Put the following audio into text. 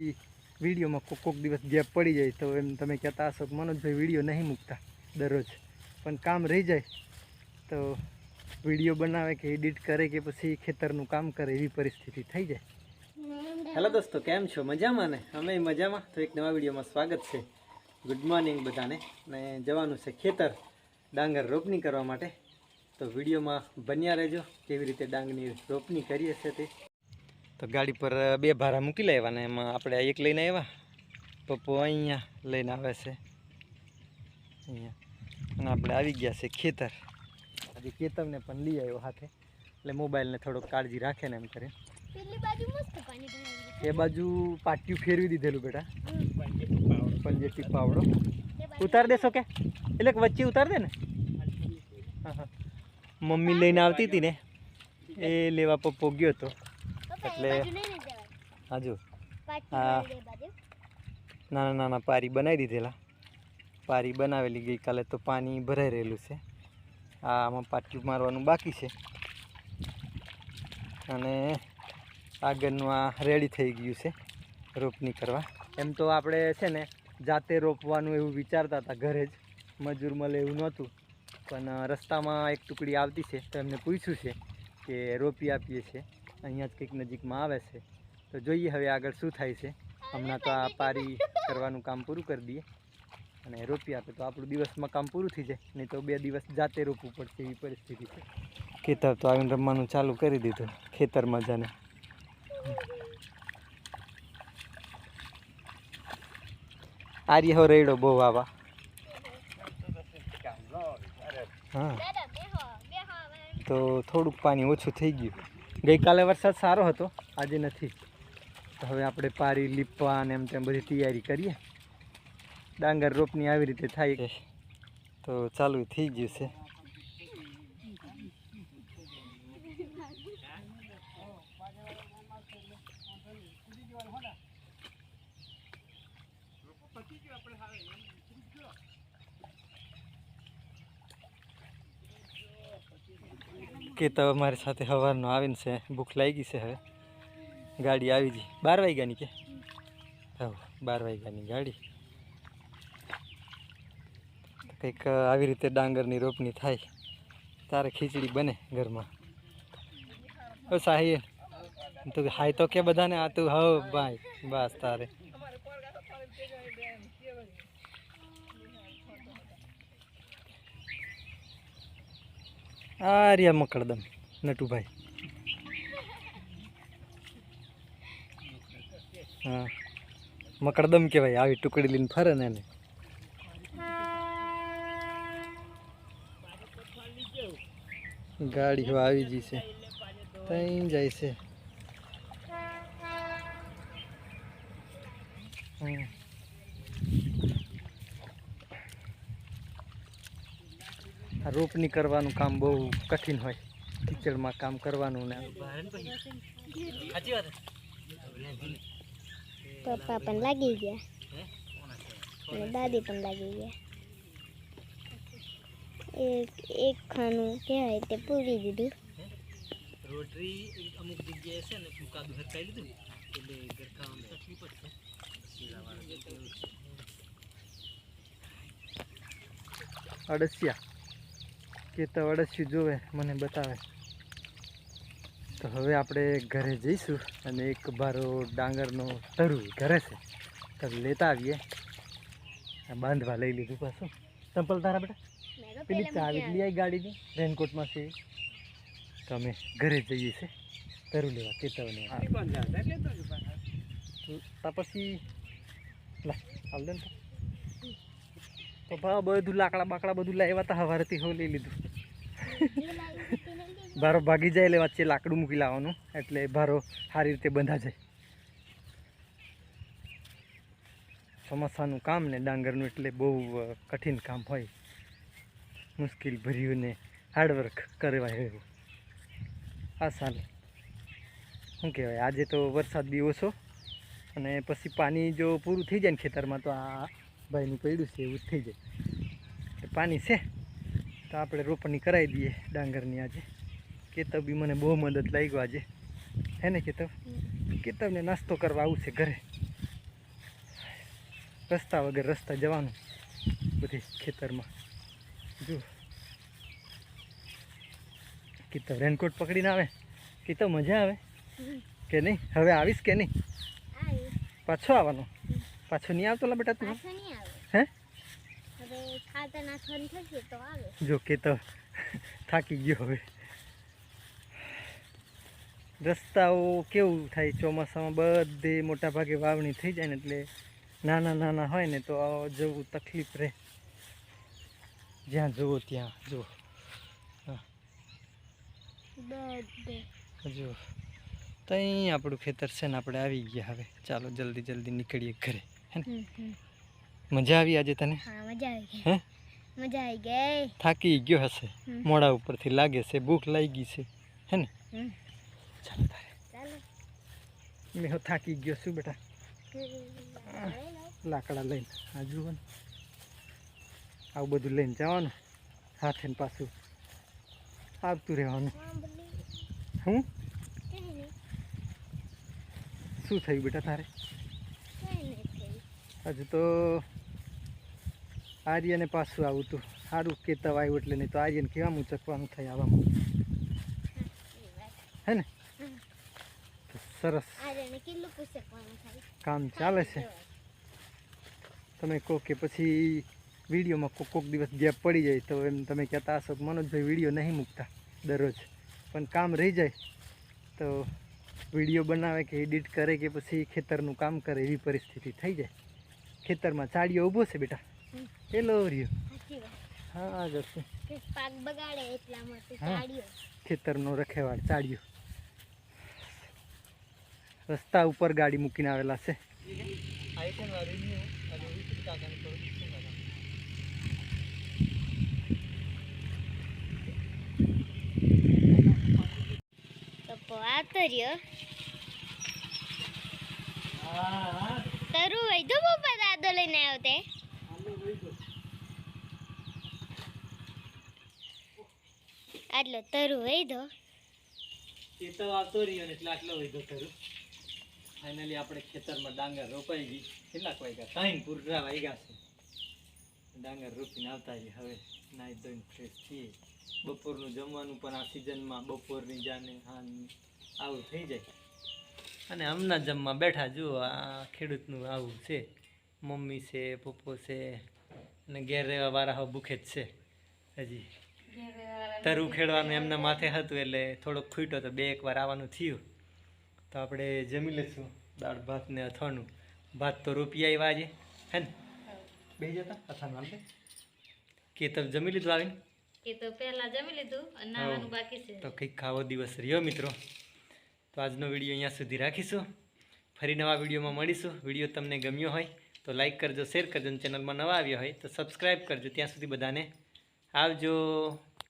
ઈ વિડીયોમાં કોઈક કોક દિવસ ગેપ પડી જાય તો એમ તમે કહેતા હશો કે મનોજભાઈ વીડિયો નહીં મૂકતા દરરોજ. પણ કામ રહી જાય તો વીડિયો બનાવે કે એડિટ કરે કે પછી ખેતરનું કામ કરે એવી પરિસ્થિતિ થઈ જાય. હેલો દોસ્તો, કેમ છો? મજામાં ને? અમે મજામાં. તો એક નવા વિડીયોમાં સ્વાગત છે. ગુડ મોર્નિંગ બધાને. ને જવાનું છે ખેતર ડાંગર રોપણી કરવા માટે. તો વિડીયોમાં બન્યા રહેજો. કેવી રીતે ડાંગની રોપણી કરીએ છીએ તે. તો ગાડી પર બે ભારા મૂકી લાવ્યા ને એમાં આપણે એક લઈને આવ્યા. પપ્પો અહીંયા લઈને આવે છે. અહીંયા. અને આપણે આવી ગયા છે ખેતર. આજે ખેતરને પણ લઈ આવ્યો હાથે. એટલે મોબાઈલને થોડોક કાળજી રાખે ને એમ કરે. પાણી એ બાજુ પાટિયું ફેરવી દીધેલું બેટા. પંજેટી પાવડો. છે ઉતાર દેશો કે? એટલે કે વચ્ચે ઉતાર દે ને. હા હા. મમ્મી લઈને આવતી હતી ને. એ લેવા પપ્પો ગયો હતો એટલે- હાજુ. હા. નાના નાના પારી બનાવી દીધેલા. પારી બનાવેલી ગઈકાલે તો પાણી ભરાઈ રહેલું છે. આ આમાં પાટિયું મારવાનું બાકી છે. અને આગળનું આ રેડી થઈ ગયું છે રોપણી કરવા. એમ તો આપણે છે ને જાતે રોપવાનું એવું વિચારતા હતા ઘરે જ. મજૂર મળે એવું નહોતું. પણ રસ્તામાં એક ટુકડી આવતી છે તો એમને પૂછ્યું છે કે રોપી આપીએ છીએ. અહીંયા જ કંઈક નજીકમાં આવે છે. તો જોઈએ હવે આગળ શું થાય છે. હમણાં તો આ પારી કરવાનું કામ પૂરું કરી દઈએ. અને રોપી આપે તો આપણું દિવસમાં કામ પૂરું થઈ જાય. નહીં તો બે દિવસ જાતે રોપવું પડશે એવી પરિસ્થિતિ છે. ખેતર તો આવીને રમવાનું ચાલુ કરી દીધું. ખેતરમાં જાને આર્ય હો રેડો બહુ આવા. હા. તો થોડુંક પાણી ઓછું થઈ ગયું. ગઈકાલે વરસાદ સારો હતો, આજે નથી. તો હવે આપણે પારી લીપવા અને એમ તેમ બધી તૈયારી કરીએ. ડાંગર રોપની આવી રીતે થાય. તો ચાલુ થઈ ગયું છે. કે તો અમારી સાથે સવારનો આવીને છે. ભૂખ લાગી છે હવે. ગાડી આવી ગઈ. બાર વાગ્યાની કે? હવ બાર વાગ્યાની ગાડી. કંઈક આવી રીતે ડાંગરની રોપણી થાય. તારે ખીચડી બને ઘરમાં. ઓ સાહી તું હાય તો કે બધાને? આ તું હવ ભાઈ, બસ તારે. આ રહ્યા મકડદમ નટુભાઈ. હા. મકડદમ કહેવાય, આવી ટુકડી લઈને ફરે ને એને. ગાડી આવી ગઈ છે. ત્યાં જાય છે. હમ. રોપણી કરવાનું કામ બહુ કઠિન હોય. કિચડમાં કામ કરવાનું ને પપ્પા પણ લાગી ગયા. અને દાદી પણ લાગી ગયા. એક એક ખાનું કહેવાય તે પૂરી દીધું. રોટરી અમુક જગ્યાએ છે ને મુકાદું હરકાઈ લીધું એટલે ગરકામ તકલીફ પડશે અડસિયા તો અડસ્યું જોવે મને બતાવે. તો હવે આપણે ઘરે જઈશું અને એક બારો ડાંગરનો તરુ ઘરે છે. તો લેતા આવીએ. બાંધવા લઈ લીધું પાછું. ચંપલ તારા બેટા? પેલી ચાવી લઈ આવી ગાડીની. રેનકોટમાં છે તો અમે ઘરે જઈએ છે. તરું લેવા કેતવને તા પછી. લા ને તો. તો બધું લાકડા બાકડા બધું લાવ્યા હતા હવારેથી હો લઈ લીધું. ભારો ભાગી જાય એટલે વચ્ચે લાકડું મૂકી લાવવાનું. એટલે ભારો સારી રીતે બંધા જાય. ચોમાસાનું કામ ને ડાંગરનું એટલે બહુ કઠિન કામ હોય. મુશ્કેલ ભર્યું ને હાર્ડવર્ક કરવાય એવું આ સાલ. શું કહેવાય? આજે તો વરસાદ બી ઓછો. અને પછી પાણી જો પૂરું થઈ જાય ને ખેતરમાં, તો આ ભાઈનું પડ્યું છે, એવું થઈ જાય. પાણી છે? તો આપણે રોપણી કરાવી દઈએ ડાંગરની આજે. કેતવ બી મને બહુ મદદ લાગ્યો આજે. હે ને કેતવ? કેતવને નાસ્તો કરવા આવું છે ઘરે. રસ્તા વગર રસ્તા જવાનું બધી ખેતરમાં. જો. કે રેનકોટ પકડીને આવે? કે મજા આવે? કે નહીં? હવે આવીશ કે નહીં? પાછો આવવાનો? પાછો નહીં આવતો લા બેટા તું? હે હવે ખાતર નાખવાનું થશે તો આવે જો કે તો થાકી ગયો હવે. રસ્તાઓ કેવું થાય ચોમાસામાં? બધે મોટાભાગે વાવણી થઈ જાય ને એટલે નાના નાના હોય ને તો જવું તકલીફ રહે. જ્યાં જુઓ ત્યાં જુઓ. જુઓ. તો અહીં આપણું ખેતર છે ને આપણે આવી ગયા હવે. ચાલો જલ્દી જલ્દી નીકળીએ ઘરે. હે ને. મજા આવી આજે તને? હા મજા આવી ગઈ. હે? મજા આવી ગઈ. થાકી ગયો હશે. હમ. મોડા ઉપરથી લાગે છે ભૂખ લાગી છે. હે ને? હમ. ચાલો તારે. ચાલો. મેં હો થાકી ગયો છું બેટા. લઈ લો. લાકડા લઈને. આ જુઓ ને. આવું બધું લઈને જવાનું. હાથે ને પાછું આવતું રહેવાનું. સાંભળી. હું? કંઈ નહીં શું થયું બેટા તારે? કંઈ નહીં થયું. હજુ તો આર્યને પાછું આવું તું. સારું કેતવ આવ્યું એટલે નહીં તો આર્યને કેવા ચકવાનું થાય આવામાં. એ હે ને? સરસ. કામ ચાલે છે. તમે કહો કે પછી વિડીયોમાં કોક કોક દિવસ ગેપ પડી જાય તો એમ તમે કહેતા હશો કે મનોજભાઈ વીડિયો નહીં મૂકતા દરરોજ. પણ કામ રહી જાય. તો વીડિયો બનાવે કે એડિટ કરે કે પછી ખેતરનું કામ કરે એવી પરિસ્થિતિ થઈ જાય. ખેતરમાં ચાડીઓ ઊભો છે બેટા. પેલો રહ્યો હા આગળ પાક બગાડે એટલા માટે ચાડ્યો ખેતરનો રખેવાળ ચાડીઓ રસ્તા ઉપર ગાડી મૂકીને આવેલા છે. તો આવતો રહ્યો. તરું તો પપ્પા દાદો લઈને આવ્યો તે આટલો તરુ તો એ તો આવતો રહ્યો ને એટલે આટલો વૈધો તરુ. ફાઇનલી આપણે ખેતરમાં ડાંગર રોપાઈ ગઈ. કેટલાક વાગ્યા? ત્રણ પૂરા વાગ્યા છે. ડાંગર રોપીને આવતા રહીએ. હવે નાઈ ધોઈને ફ્રેશ છીએ. બપોરનું જમવાનું પણ આ સિઝનમાં બપોરની જાને હા આવું થઈ જાય. અને હમણાં જમવા બેઠા જુઓ આ ખેડૂતનું આવું છે. મમ્મી છે, પપ્પો છે, અને ઘેર રહેવા વારા હવે ભૂખે જ છે. હજી તરું ખેડવાનું એમના માથે હતું એટલે થોડોક ખૂટ્યો તો બે એક વાર આવવાનું થયું. તો આપણે જમી લઈશું દાળ ભાત ને અથાણું. ભાત તો રૂપિયા આવ્યા આજે હે ને? બે જતા અથાણું હાલ કે તમે જમી લીધું આવીને? એ તો પહેલા જમી લીધું અને નાવાનું બાકી છે. તો કંઈક ખાવો દિવસ રહ્યો મિત્રો. તો આજનો વીડિયો અહીંયા સુધી રાખીશું. ફરી નવા વિડીયોમાં મળીશું. વીડિયો તમને ગમ્યો હોય તો લાઈક કરજો શેર કરજો અને ચેનલમાં નવા આવ્યા હોય તો સબસ્ક્રાઈબ કરજો. ત્યાં સુધી બધાને આવજો.